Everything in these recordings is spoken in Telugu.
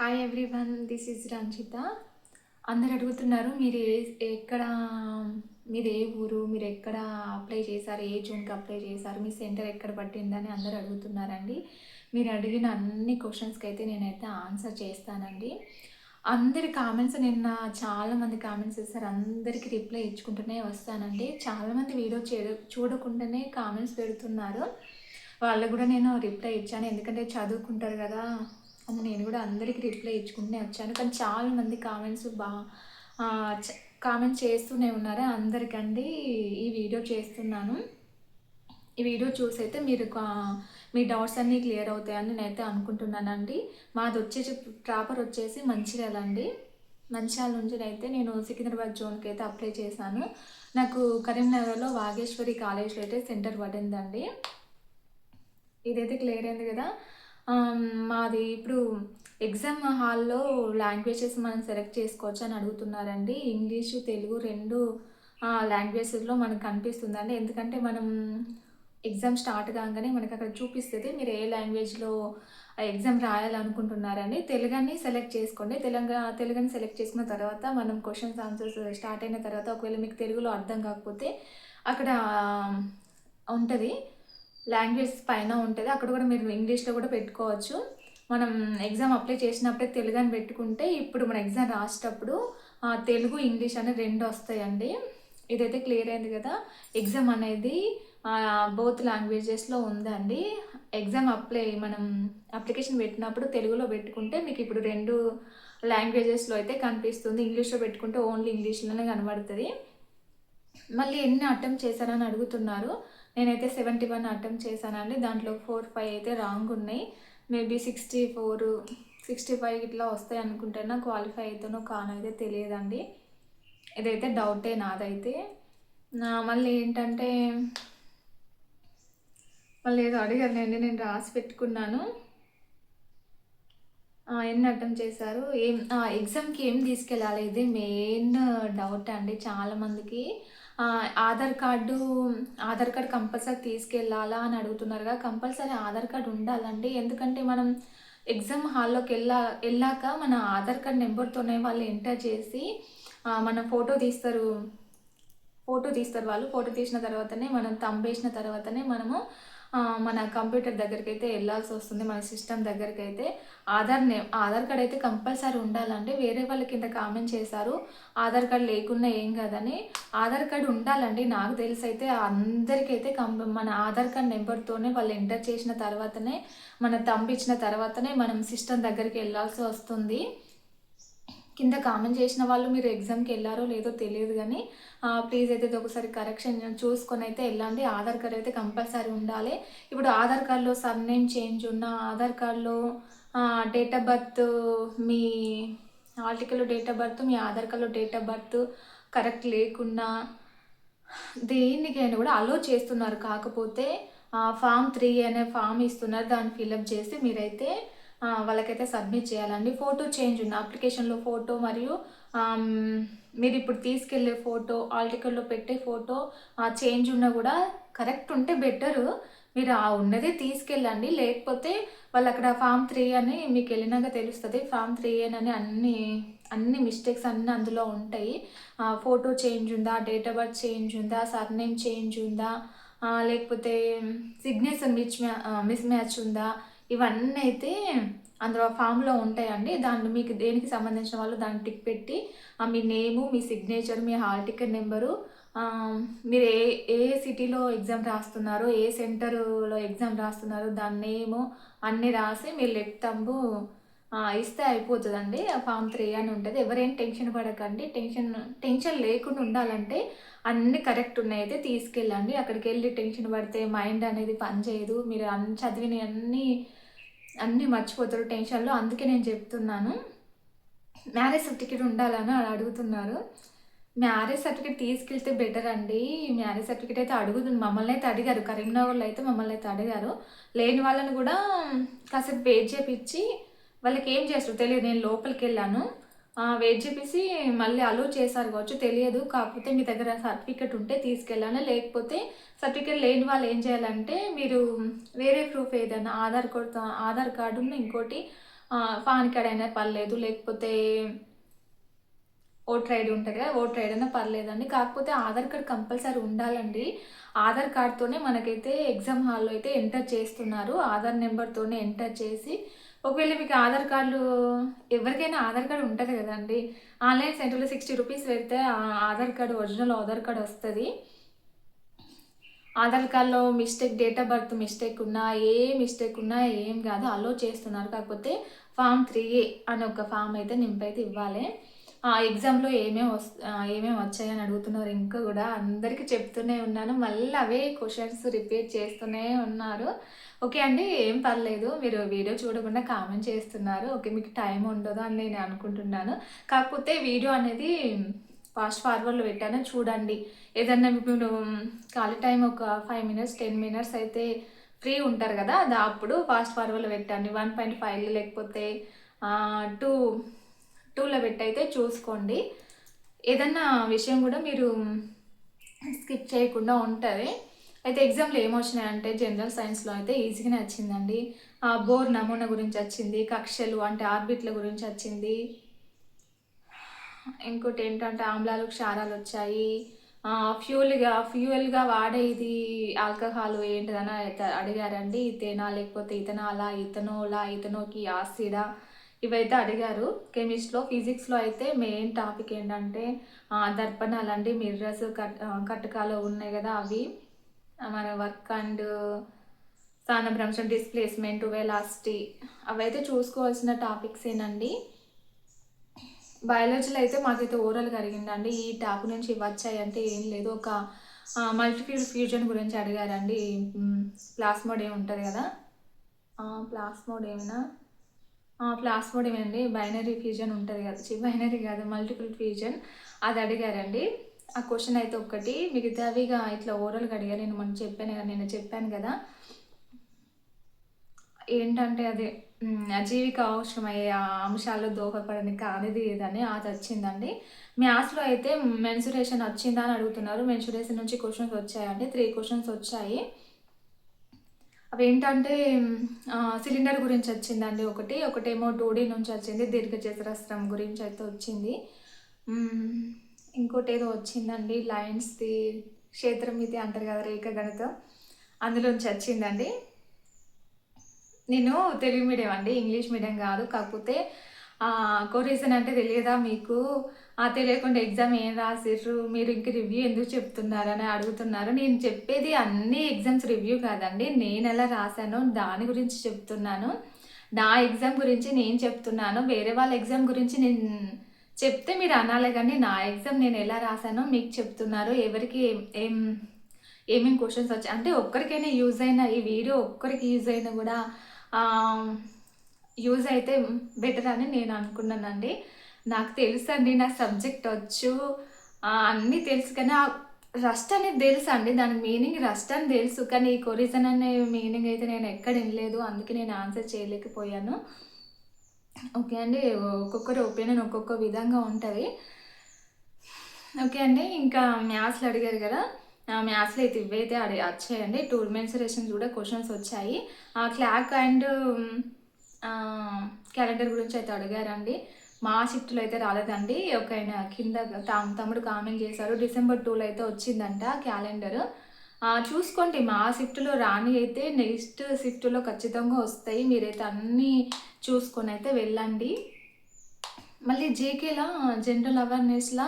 Hi everyone this is Ranjitha అందరు అడుగుతున్నారు మీరు ఏ ఎక్కడ మీరు ఏ ఊరు మీరు ఎక్కడ అప్లై చేశారు ఏ జూన్కి అప్లై చేశారు మీ సెంటర్ ఎక్కడ పట్టిందని అందరు అడుగుతున్నారండి. మీరు అడిగిన అన్ని క్వశ్చన్స్కి అయితే నేనైతే ఆన్సర్ చేస్తానండి. అందరి కామెంట్స్ నిన్న చాలామంది కామెంట్స్ ఇస్తారు అందరికీ రిప్లై ఇచ్చుకుంటూనే వస్తానండి. చాలామంది వీడియో చే చూడకుండానే కామెంట్స్ పెడుతున్నారు. వాళ్ళకు కూడా నేను రిప్లై ఇచ్చాను. ఎందుకంటే చదువుకుంటారు కదా అమ్మ నేను కూడా అందరికీ రిప్లై ఇచ్చుకుంటూనే వచ్చాను. కానీ చాలా మంది కామెంట్స్ బా కామెంట్ చేస్తూనే ఉన్నారు అందరికండి. ఈ వీడియో చేస్తున్నాను. ఈ వీడియో చూసి అయితే మీరు కా- మీ డౌట్స్ అన్నీ క్లియర్ అవుతాయని నేనైతే అనుకుంటున్నానండి. మాది వచ్చేసి ప్రాపర్ వచ్చేసి మంచిర్యాల అండి మంచిర్యాల నుంచి అయితే నేను సికింద్రాబాద్ జోన్కి అయితే అప్లై చేశాను. నాకు కరీంనగర్లో వాగేశ్వరి కాలేజ్లో అయితే సెంటర్ పడిందండి. ఇదైతే క్లియర్ అయింది కదా. మాది ఇప్పుడు ఎగ్జామ్ హాల్లో లాంగ్వేజెస్ మనం సెలెక్ట్ చేసుకోవచ్చు అని అడుగుతున్నారండి. ఇంగ్లీషు తెలుగు రెండు లాంగ్వేజెస్లో మనకు కనిపిస్తుందండి. ఎందుకంటే మనం ఎగ్జామ్ స్టార్ట్ కాగానే మనకు అక్కడ చూపిస్తుంది మీరు ఏ లాంగ్వేజ్లో ఎగ్జామ్ రాయాలనుకుంటున్నారని. తెలుగుని సెలెక్ట్ చేసుకోండి. తెలంగాణ తెలుగుని సెలెక్ట్ చేసుకున్న తర్వాత మనం క్వశ్చన్స్ ఆన్సర్స్ స్టార్ట్ అయిన తర్వాత ఒకవేళ మీకు తెలుగులో అర్థం కాకపోతే అక్కడ ఉంటుంది. లాంగ్వేజ్ పైన ఉంటుంది. అక్కడ కూడా మీరు ఇంగ్లీష్లో కూడా పెట్టుకోవచ్చు. మనం ఎగ్జామ్ అప్లై చేసినప్పుడే తెలుగు అని పెట్టుకుంటే ఇప్పుడు మన ఎగ్జామ్ రాసేటప్పుడు తెలుగు ఇంగ్లీష్ అనే రెండు వస్తాయండి. ఇదైతే క్లియర్ అయింది కదా? ఎగ్జామ్ అనేది బోత్ లాంగ్వేజెస్లో ఉందండి. ఎగ్జామ్ అప్లై మనం అప్లికేషన్ పెట్టినప్పుడు తెలుగులో పెట్టుకుంటే మీకు ఇప్పుడు రెండు లాంగ్వేజెస్లో అయితే కనిపిస్తుంది. ఇంగ్లీష్లో పెట్టుకుంటే ఓన్లీ ఇంగ్లీష్లోనే కనబడుతుంది. మళ్ళీ ఎన్ని అటెంప్ట్ చేశారని అడుగుతున్నారు. నేనైతే సెవెంటీ వన్ అటెంప్ట్ చేశానండి. దాంట్లో ఫోర్ ఫైవ్ అయితే రాంగ్ ఉన్నాయి. Maybe sixty four sixty five ఇట్లా వస్తాయి అనుకుంటున్నా క్వాలిఫై అవుతానో కానైతే తెలియదండి. ఇదైతే డౌటే నాదైతే. మళ్ళీ ఏంటంటే మళ్ళీ ఏదో అడిగానండి నేను రాసి పెట్టుకున్నాను. ఎన్ని అటెంప్ట్ చేశారు? ఏం ఆ, ఎగ్జామ్కి ఏం తీసుకెళ్ళాలి? ఇది మెయిన్ డౌట్ అండి చాలామందికి. Aadhaar card Aadhaar card compulsory తీసుకెళ్ళాలా అని అడుగుతున్నారుగా కంపల్సరీ ఆధార్ కార్డు ఉండాలండి. ఎందుకంటే మనం ఎగ్జామ్ హాల్లోకి వెళ్ళా వెళ్ళాక మన ఆధార్ కార్డ్ నెంబర్తోనే వాళ్ళు ఎంటర్ చేసి మన ఫోటో తీస్తారు ఫోటో తీస్తారు వాళ్ళు. ఫోటో తీసిన తర్వాతనే మనం తంబేసిన తర్వాతనే మనము మన కంప్యూటర్ దగ్గరికి అయితే వెళ్ళాల్సి వస్తుంది మన సిస్టమ్ దగ్గరికి అయితే ఆధార్ నేమ్ ఆధార్ కార్డ్ అయితే కంపల్సరీ ఉండాలండి. వేరే వాళ్ళ కింద కామెంట్ చేశారు ఆధార్ కార్డ్ లేకున్నా ఏం కాదని. ఆధార్ కార్డ్ ఉండాలండి. నాకు తెలిసి అయితే అందరికైతే కం మన ఆధార్ కార్డ్ నెంబర్తోనే వాళ్ళు ఎంటర్ చేసిన తర్వాతనే మన తంపించిన తర్వాతనే మనం సిస్టమ్ దగ్గరికి వెళ్ళాల్సి వస్తుంది. కింద కామెంట్ చేసిన వాళ్ళు మీరు ఎగ్జామ్కి వెళ్ళారో లేదో తెలియదు కానీ ప్లీజ్ అయితే ఇది ఒకసారి కరెక్షన్ చూసుకొని అయితే వెళ్ళండి. ఆధార్ కార్డ్ అయితే కంపల్సరీ ఉండాలి. ఇప్పుడు ఆధార్ కార్డులో సర్నేమ్ చేంజ్ ఉన్న ఆధార్ కార్డులో డేట్ ఆఫ్ బర్త్ మీ ఆర్టికల్ డేట్ ఆఫ్ బర్త్ మీ ఆధార్ కార్డులో డేట్ ఆఫ్ బర్త్ కరెక్ట్ లేకున్నా దేనికైనా కూడా అలో చేస్తున్నారు. కాకపోతే ఫామ్ త్రీ అనే ఫామ్ ఇస్తున్నారు. దాన్ని ఫిలప్ చేసి మీరైతే వాళ్ళకైతే సబ్మిట్ చేయాలండి. ఫోటో చేంజ్ ఉన్న అప్లికేషన్లో ఫోటో మరియు మీరు ఇప్పుడు తీసుకెళ్ళే ఫోటో ఆల్టికల్లో పెట్టే ఫోటో చేంజ్ ఉన్నా కూడా కరెక్ట్ ఉంటే బెటరు. మీరు ఆ ఉన్నదే తీసుకెళ్ళండి. లేకపోతే వాళ్ళు అక్కడ ఫామ్ త్రీ అని మీకు వెళ్ళినాక తెలుస్తుంది. ఫామ్ త్రీ అని అన్ని అన్ని మిస్టేక్స్ అన్నీ అందులో ఉంటాయి. ఫోటో చేంజ్ ఉందా? డేట్ ఆఫ్ బర్త్ చేంజ్ ఉందా? సర్నేమ్ చేంజ్ ఉందా? లేకపోతే సిగ్నేచర్ మిచ్ మిస్ మ్యాచ్ ఉందా? ఇవన్నీ అయితే అందులో ఫామ్లో ఉంటాయండి. దాన్ని మీకు దేనికి సంబంధించిన వాళ్ళు దాన్ని టిక్ పెట్టి ఆ, మీ నేము మీ సిగ్నేచర్ మీ హాల్ టికెట్ నెంబరు మీరు ఏ ఏ సిటీలో ఎగ్జామ్ రాస్తున్నారో ఏ సెంటర్లో ఎగ్జామ్ రాస్తున్నారో దాని నేము అన్నీ రాసి మీరు లెఫ్ట్ తంబు ఇస్తే అయిపోతుందండి. ఆ ఫామ్ త్రీ అని ఉంటుంది. ఎవరేం టెన్షన్ పడకండి. టెన్షన్ టెన్షన్ లేకుండా ఉండాలంటే అన్నీ కరెక్ట్ ఉన్నాయి. అయితే తీసుకెళ్ళండి. అక్కడికి వెళ్ళి టెన్షన్ పడితే మైండ్ అనేది పనిచేయదు. మీరు అన్ని చదివిన అన్నీ మర్చిపోతారు టెన్షన్లో. అందుకే నేను చెప్తున్నాను మ్యారేజ్ సర్టిఫికేట్ ఉండాలని అలా అడుగుతున్నారు. మ్యారేజ్ సర్టిఫికేట్ తీసుకెళ్తే బెటర్ అండి. మ్యారేజ్ సర్టిఫికేట్ అయితే అడుగుతుంది మమ్మల్ని అయితే అడిగారు. కరీంనగర్లో అయితే మమ్మల్ని అయితే అడిగారు. లేని వాళ్ళని కూడా కాసేపు వెయిట్ చేపించి వాళ్ళకి ఏం చేస్తారు? తెలియదు నేను లోపలికి వెళ్ళాను. వెయిట్ చేపించి మళ్ళీ అలో చేశారు కావచ్చు తెలియదు. కాకపోతే మీ దగ్గర సర్టిఫికేట్ ఉంటే తీసుకెళ్ళాను? లేకపోతే సర్టిఫికెట్ లేని వాళ్ళు ఏం చేయాలంటే మీరు వేరే ప్రూఫ్ ఏదైనా ఆధార్ కార్డ్ ఆధార్ కార్డు ఇంకోటి పాన్ కార్డ్ అయినా పర్లేదు. లేకపోతే ఓటర్ ఐడి ఉంటుంది కదా ఓటర్ ఐడి అయినా పర్లేదండి. కాకపోతే ఆధార్ కార్డ్ కంపల్సరీ ఉండాలండి. ఆధార్ కార్డ్తోనే మనకైతే ఎగ్జామ్ హాల్లో అయితే ఎంటర్ చేస్తున్నారు. ఆధార్ నెంబర్తోనే ఎంటర్ చేసి ఒకవేళ మీకు ఆధార్ కార్డు ఎవరికైనా ఆధార్ కార్డు ఉంటుంది కదండి. ఆన్లైన్ సెంటర్లో సిక్స్టీ రూపీస్ పెడితే Aadhaar card original Aadhaar card వస్తుంది. ఆధార్ కార్డులో mistake date of birth mistake ఉన్నా ఏ మిస్టేక్ ఉన్నా ఏం కాదు అలో చేస్తున్నారు. కాకపోతే ఫామ్ త్రీ ఏ అని ఒక ఫామ్ అయితే నింపైతే ఇవ్వాలి. ఆ ఎగ్జామ్లో ఏమేమి వస్ ఏమేమి వచ్చాయని అడుగుతున్నారు ఇంకా కూడా అందరికీ చెప్తూనే ఉన్నాను. మళ్ళీ అవే క్వశ్చన్స్ రిపీట్ చేస్తూనే ఉన్నారు. ఓకే అండి ఏం పర్లేదు. మీరు వీడియో చూడకుండా కామెంట్ చేస్తున్నారు. ఓకే మీకు టైం ఉండదు అని నేను అనుకుంటున్నాను. కాకపోతే వీడియో అనేది ఫాస్ట్ ఫార్వర్డ్లో పెట్టాను. చూడండి. ఏదన్నా మీరు ఖాళీ టైం ఒక ఫైవ్ మినిట్స్ టెన్ మినిట్స్ అయితే ఫ్రీ ఉంటారు కదా అది అప్పుడు ఫాస్ట్ ఫార్వర్డ్లో పెట్టండి. వన్ పాయింట్ ఫైవ్ లేకపోతే టూ టూలో పెట్టి అయితే చూసుకోండి. ఏదన్నా విషయం కూడా మీరు స్కిప్ చేయకుండా ఉంటుంది. అయితే ఎగ్జామ్లో ఏమొచ్చినాయంటే జనరల్ సైన్స్లో అయితే ఈజీగానే వచ్చిందండి. బోర్ నమూనా గురించి వచ్చింది కక్షలు అంటే ఆర్బిట్ల గురించి వచ్చింది. ఇంకోటి ఏంటంటే ఆమ్లాలు క్షారాలు వచ్చాయి. ఫ్యూల్గా ఫ్యూయల్గా వాడే ఇది ఆల్కహాల్ ఏంటిదని అడిగారండి. ఇతేనా లేకపోతే ఇతనాలా ఇతనోలా ఇతనోకి ఆసిడా ఇవైతే అడిగారు. కెమిస్ట్రీలో ఫిజిక్స్లో అయితే మెయిన్ టాపిక్ ఏంటంటే దర్పణాలు అండి మిర్రర్స్ కట్ కట్టకాలు ఉన్నాయి కదా అవి. మన వర్క్ అండ్ స్థానభ్రంశం డిస్ప్లేస్మెంట్ వెలాసిటీ అవైతే చూసుకోవాల్సిన టాపిక్స్ ఏనండి. బయాలజీలో అయితే మాకైతే ఓరల్ కరిగిందండి ఈ టాప్ నుంచి వచ్చాయంటే ఏం లేదు. ఒక మల్టిఫ్యూల్ ఫ్యూజన్ గురించి అడిగారండి. ప్లాస్మోడ్ ఏమి ఉంటుంది కదా? ప్లాస్మోడ్ ఏమైనా? ప్లాస్మోడ్ ఏమండి బైనరీ ఫ్యూజన్ ఉంటుంది కదా. బైనరీ కాదు మల్టిపుల్ ఫ్యూజన్ అది అడిగారండి. ఆ క్వశ్చన్ అయితే ఒక్కటి. మిగతావిగా ఇట్లా ఓరల్గా అడిగారు. నేను మనం చెప్పాను కదా నేను చెప్పాను కదా. ఏంటంటే అదే జీవిక అవసరమయ్యే అంశాల్లో దోహపడని కానిది ఏదని అది వచ్చిందండి. మ్యాథ్స్లో అయితే మెన్సురేషన్ వచ్చిందా అని అడుగుతున్నారు. మెన్సురేషన్ నుంచి క్వశ్చన్స్ వచ్చాయండి. త్రీ క్వశ్చన్స్ వచ్చాయి. అవి ఏంటంటే సిలిండర్ గురించి వచ్చిందండి ఒకటి. ఒకటేమో టూడీ నుంచి వచ్చింది దీర్ఘచతురస్రం గురించి అయితే వచ్చింది. ఇంకోటి ఏదో వచ్చిందండి లైన్స్ది క్షేత్రమితి అంటారు కదా రేఖ గణితం అందులోంచి వచ్చిందండి. నేను తెలుగు మీడియం అండి ఇంగ్లీష్ మీడియం కాదు. కాకపోతే రీజన్ అంటే తెలియదా మీకు? ఆ తెలియకుండా ఎగ్జామ్ ఏం రాసిర్రు? మీరు ఇంక రివ్యూ ఎందుకు చెప్తున్నారని అడుగుతున్నారు. నేను చెప్పేది అన్ని ఎగ్జామ్స్ రివ్యూ కాదండి. నేను ఎలా రాశానో దాని గురించి చెప్తున్నాను. నా ఎగ్జామ్ గురించి నేను చెప్తున్నాను. వేరే వాళ్ళ ఎగ్జామ్ గురించి నేను చెప్తే మీరు అనాలి కానీ నా ఎగ్జామ్ నేను ఎలా రాశానో మీకు చెప్తున్నారు. ఎవరికి ఏం ఏమేమి క్వశ్చన్స్ వచ్చాయి అంటే ఒక్కరికైనా యూజ్ అయిన ఈ వీడియో ఒక్కరికి యూజ్ అయినా కూడా యూజ్ అయితే బెటర్ అని నేను అనుకున్నానండి. నాకు తెలుసు అండి నా సబ్జెక్ట్ వచ్చు. అన్నీ తెలుసు కానీ రస్ట్ అనేది తెలుసు అండి. దాని మీనింగ్ రస్ట్ అని తెలుసు కానీ ఈ కొరిజన్ అనే మీనింగ్ అయితే నేను ఎక్కడ వినలేదు. అందుకే నేను ఆన్సర్ చేయలేకపోయాను. ఓకే అండి ఒక్కొక్కరి ఒపీనియన్ ఒక్కొక్క విధంగా ఉంటుంది. ఓకే అండి ఇంకా మ్యాథ్స్లో అడిగారు కదా. మ్యాథ్స్లో అయితే ఇవైతే అడి వచ్చాయండి. టూ మెన్సరేషన్స్ కూడా క్వశ్చన్స్ వచ్చాయి. క్లాక్ అండ్ క్యాలెండర్ గురించి అయితే అడిగారండి. మా షిఫ్ట్లో అయితే రాలేదండి. ఒక ఆయన కింద తమ్ముడు కామెంట్ చేశారు. డిసెంబర్ టూలో అయితే వచ్చిందంట క్యాలెండర్. చూసుకోండి మా షిఫ్ట్లో రాని అయితే నెక్స్ట్ షిఫ్ట్లో ఖచ్చితంగా వస్తాయి. మీరైతే అన్నీ చూసుకొని అయితే వెళ్ళండి. మళ్ళీ జేకేలా general అవేర్నెస్లా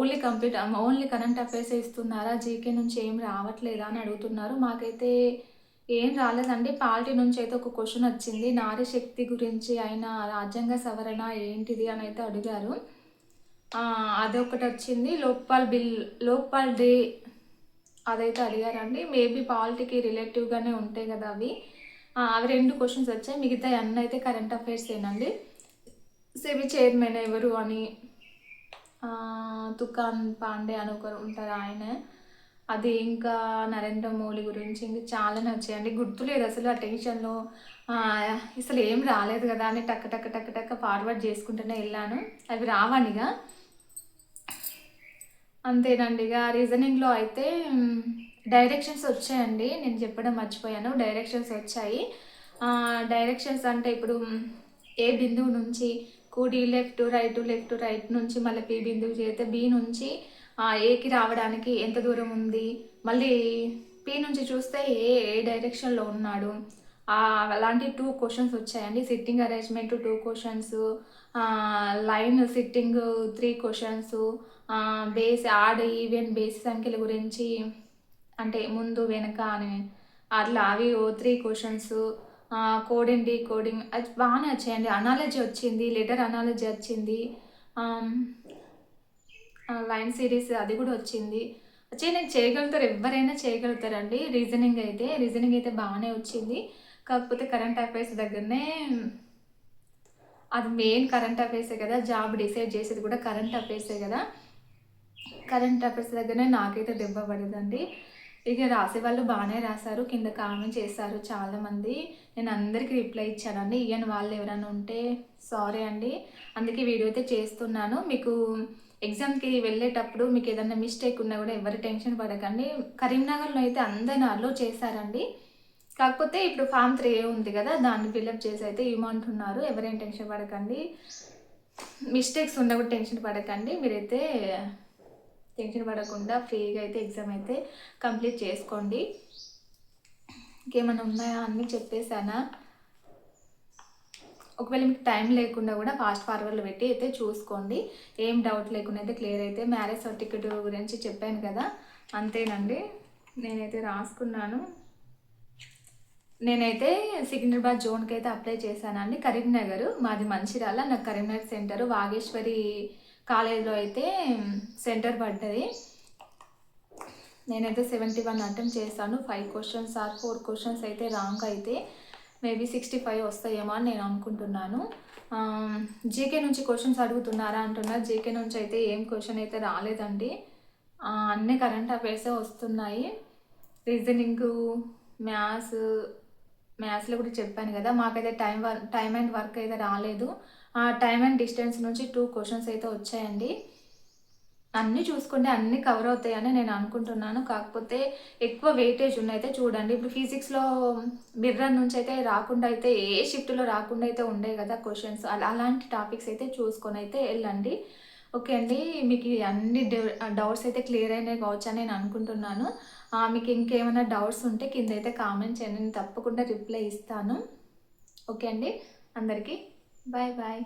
only complete only current affairs ఇస్తున్నారా? జీకే నుంచి ఏం రావట్లేదా అని అడుగుతున్నారు. మాకైతే ఏం రాలేదండి. పార్టీ నుంచి అయితే ఒక క్వశ్చన్ వచ్చింది. నారీ శక్తి గురించి ఆయన రాజ్యాంగ సవరణ ఏంటిది అని అయితే అడిగారు. అదొకటి వచ్చింది. లోక్పాల్ బిల్ లోక్పాల్ డే అదైతే అడిగారండి. మేబీ పాలిటీకి రిలేటివ్గానే ఉంటాయి కదా అవి. అవి రెండు క్వశ్చన్స్ వచ్చాయి. మిగతా అన్నీ అయితే కరెంట్ అఫైర్స్ ఏనండి. సెబీ చైర్మన్ ఎవరు అని తుకాన్ పాండే అని ఒకరు ఉంటారు ఆయన. అది ఇంకా నరేంద్ర మోడీ గురించి ఇంకా చాలా నచ్చాయండి. గుర్తులేదు అసలు ఆ టెన్షన్లో. అసలు ఏం రాలేదు కదా అని టక్ టక్ టక్ టక్క ఫార్వర్డ్ చేసుకుంటూనే వెళ్ళాను. అవి రావండిగా? అంతేనండి. ఇక రీజనింగ్లో అయితే డైరెక్షన్స్ వచ్చాయండి. నేను చెప్పడం మర్చిపోయాను. డైరెక్షన్స్ వచ్చాయి. డైరెక్షన్స్ అంటే ఇప్పుడు ఏ బిందువు నుంచి కుడి లెఫ్ట్ రైట్ లెఫ్ట్ రైట్ నుంచి మళ్ళీ పి బిందువు చేస్తే బి నుంచి ఏకి రావడానికి ఎంత దూరం ఉంది? మళ్ళీ పి నుంచి చూస్తే ఏ ఏ డైరెక్షన్లో ఉన్నాడు? అలాంటి టూ క్వశ్చన్స్ వచ్చాయండి. Sitting arrangement two questions line sitting three questions base odd even base సంఖ్యల గురించి అంటే ముందు వెనక అని అట్లా అవి ఓ three questions coding decoding అది బాగానే వచ్చాయండి. అనాలజీ వచ్చింది లెటర్ అనాలజీ వచ్చింది. లైన్ సిరీస్ అది కూడా వచ్చింది. వచ్చి నేను చేయగలుగుతారు ఎవరైనా చేయగలుగుతారండి. రీజనింగ్ అయితే రీజనింగ్ అయితే బాగానే వచ్చింది. కాకపోతే కరెంట్ అఫైర్స్ దగ్గరనే అది మెయిన్ కరెంట్ అఫైర్సే కదా జాబ్ డిసైడ్ చేసేది కూడా కరెంట్ అఫైర్సే కదా. కరెంట్ అఫైర్స్ దగ్గరనే నాకైతే దెబ్బ పడదండి. ఇక రాసే వాళ్ళు బాగానే రాశారు కింద కామెంట్ చేశారు చాలామంది. నేను అందరికీ రిప్లై ఇచ్చానండి. ఇయ్యని వాళ్ళు ఎవరైనా ఉంటే సారీ అండి. అందుకే వీడియో అయితే చేస్తున్నాను. మీకు ఎగ్జామ్కి వెళ్ళేటప్పుడు మీకు ఏదైనా మిస్టేక్ ఉన్నా కూడా ఎవరు టెన్షన్ పడకండి. కరీంనగర్లో అయితే అందరిని అలో చేశారండి. కాకపోతే ఇప్పుడు ఫామ్ త్రీ ఏ ఉంది కదా దాన్ని ఫిల్అప్ చేసి అయితే ఇవ్వమంటున్నారు ఎవరేం టెన్షన్ పడకండి. మిస్టేక్స్ ఉన్నా కూడా టెన్షన్ పడకండి. మీరైతే టెన్షన్ పడకుండా ఫ్రీగా అయితే ఎగ్జామ్ అయితే కంప్లీట్ చేసుకోండి. ఇంకేమైనా ఉన్నాయా అన్నీ చెప్పేశానా ఒకవేళ మీకు టైం లేకుండా కూడా ఫాస్ట్ ఫార్వర్డ్లో పెట్టి అయితే చూసుకోండి. ఏం డౌట్ లేకుండా అయితే క్లియర్ అయితే మ్యారేజ్ సర్టిఫికెట్ గురించి చెప్పాను కదా అంతేనండి. నేనైతే రాసుకున్నాను. నేనైతే సికింద్రాబాద్ జోన్కి అయితే అప్లై చేశానండి. కరీంనగర్ మాది మంచిర్యాల నాకు కరీంనగర్ సెంటర్ వాగేశ్వరి కాలేజ్లో అయితే సెంటర్ పడ్డది. నేనైతే సెవెంటీ వన్ అటెంప్ట్ చేశాను. Five questions or four questions అయితే రాంగ్ అయితే మేబీ సిక్స్టీ ఫైవ్ వస్తాయేమో అని నేను అనుకుంటున్నాను. జీకే నుంచి క్వశ్చన్స్ అడుగుతున్నారా అంటున్నారు జీకే నుంచి అయితే ఏం క్వశ్చన్ అయితే రాలేదండి. అన్నీ కరెంట్ అఫైర్సే వస్తున్నాయి. రీజనింగ్ మ్యాథ్స్ మ్యాథ్స్లో కూడా చెప్పాను కదా మాకైతే time work time and work అయితే రాలేదు. ఆ టైం అండ్ డిస్టెన్స్ నుంచి టూ క్వశ్చన్స్ అయితే వచ్చాయండి. అన్నీ చూసుకుంటే అన్నీ కవర్ అవుతాయని నేను అనుకుంటున్నాను. కాకపోతే ఎక్కువ వెయిటేజ్ ఉన్నైతే చూడండి. ఇప్పుడు ఫిజిక్స్లో మిర్రర్ నుంచి అయితే రాకుండా అయితే ఏ షిఫ్ట్లో రాకుండా అయితే ఉండే కదా క్వశ్చన్స్ అలా అలాంటి టాపిక్స్ అయితే చూసుకొని అయితే వెళ్ళండి. ఓకే అండి. మీకు అన్ని డౌట్స్ అయితే క్లియర్ అయినాయి కావచ్చు అని నేను అనుకుంటున్నాను. మీకు ఇంకేమైనా డౌట్స్ ఉంటే కింద అయితే కామెంట్ చేయండి. నేను తప్పకుండా రిప్లై ఇస్తాను. ఓకే అండి. అందరికీ బాయ్ బాయ్